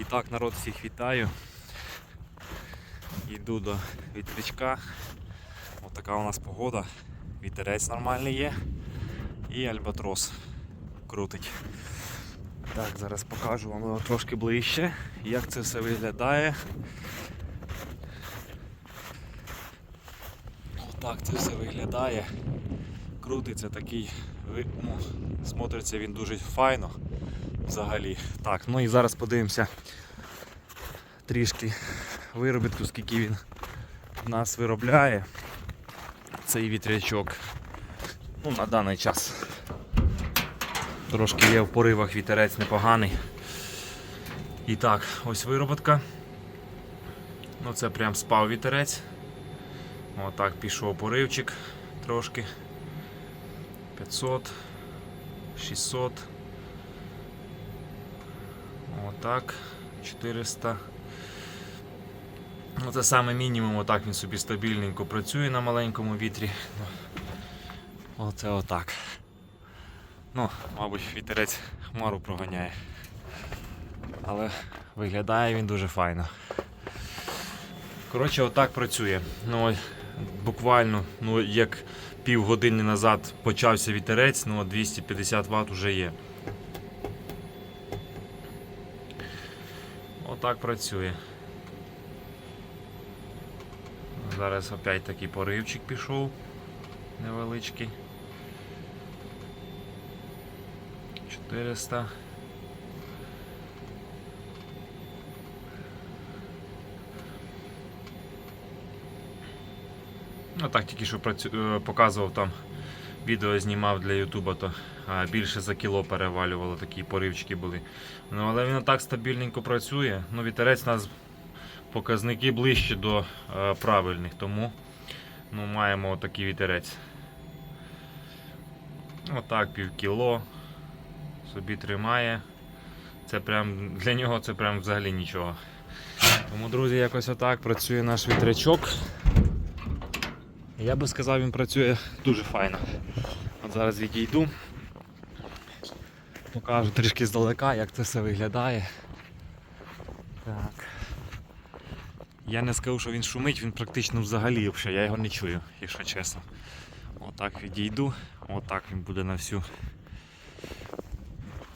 І так, народ всіх вітаю. Йду до вітрячка. Ось така у нас погода. Вітерець нормальний є. І альбатрос крутить. Так, зараз покажу вам трошки ближче, як це все виглядає. Отак це все виглядає. Крутиться такий, ну, смотриться він дуже файно взагалі. Так, ну і зараз подивимося трішки виробітку, скільки він в нас виробляє. Цей вітрячок. Ну, на даний час. Трошки є в поривах вітерець непоганий. І так, ось вироботка. Ну це прям спав вітерець. Отак пішов поривчик трошки. 500, 600. Отак. 400. Ну, це саме мінімум, отак він собі стабільненько працює на маленькому вітрі. Оце отак. Ну, мабуть, вітерець хмару проганяє. Але виглядає він дуже файно. Коротше, отак працює. Ну, буквально, ну, як півгодини назад почався вітерець, ну, 250 Вт вже є. Отак працює. Зараз опять такий поривчик пішов невеличкий. 400. Ну так, тільки що працю... е, показував там відео знімав для Ютуба, то більше за кіло перевалювало, такі поривчики були. Ну, але він так стабільненько працює. Ну, вітерець у нас показники ближче до правильних, тому ну, маємо такий вітерець. Отак, пів кіло собі тримає. Це прям для нього це прям взагалі нічого. Тому, друзі, якось отак працює наш вітрячок. Я би сказав, він працює дуже файно. От зараз відійду. Покажу трішки здалека, як це все виглядає. Так. Я не скажу, що він шумить, він практично взагалі взагалі, я його не чую, якщо чесно. Отак відійду, отак він буде на всю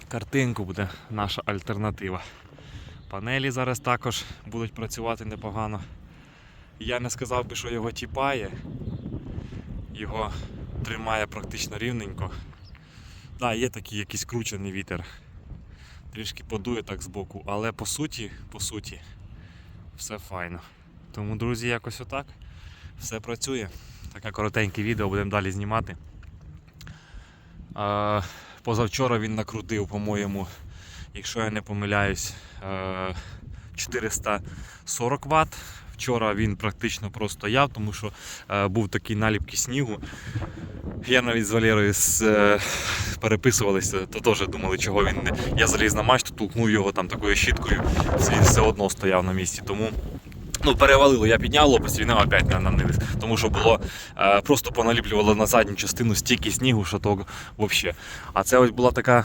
картинку буде наша альтернатива. Панелі зараз також будуть працювати непогано. Я не сказав би, що його тіпає. Його тримає практично рівненько. Так, є такий якийсь кручений вітер. Трішки подує так збоку, але по суті, по суті, все файно. Тому, друзі, якось отак. Все працює. Таке коротеньке відео будемо далі знімати. Позавчора він накрутив, по-моєму, якщо я не помиляюсь, е, 440 Вт. Вчора він практично просто стояв, тому що е, був такий наліпки снігу. Я навіть з Валерою е, переписувалися, то теж думали, чого він не. Я заліз на мачту, толкнув його там такою щіткою, він все одно стояв на місці. Тому ну, перевалило, я підняв лопасть, він опять на, на. Тому що було е, просто поналіплювало на задню частину стільки снігу, що то взагалі. А це ось була така.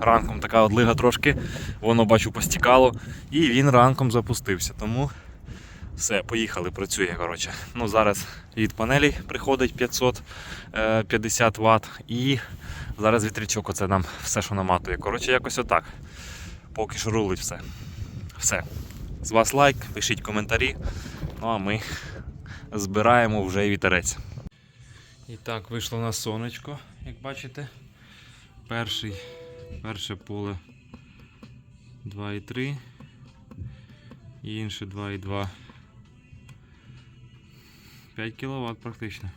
Ранком така одлига трошки, воно бачу постікало, і він ранком запустився. Тому все, поїхали, працює. коротше. Ну, Зараз від панелі приходить 550 Вт і зараз вітрячок оце нам все, що наматує. Коротше, якось отак. Поки що рулить все. Все. З вас лайк, пишіть коментарі. Ну а ми збираємо вже вітерець. І так, вийшло на сонечко, як бачите. Перший, перше поле 2,3 і інше 2,2. 5 кВт практично.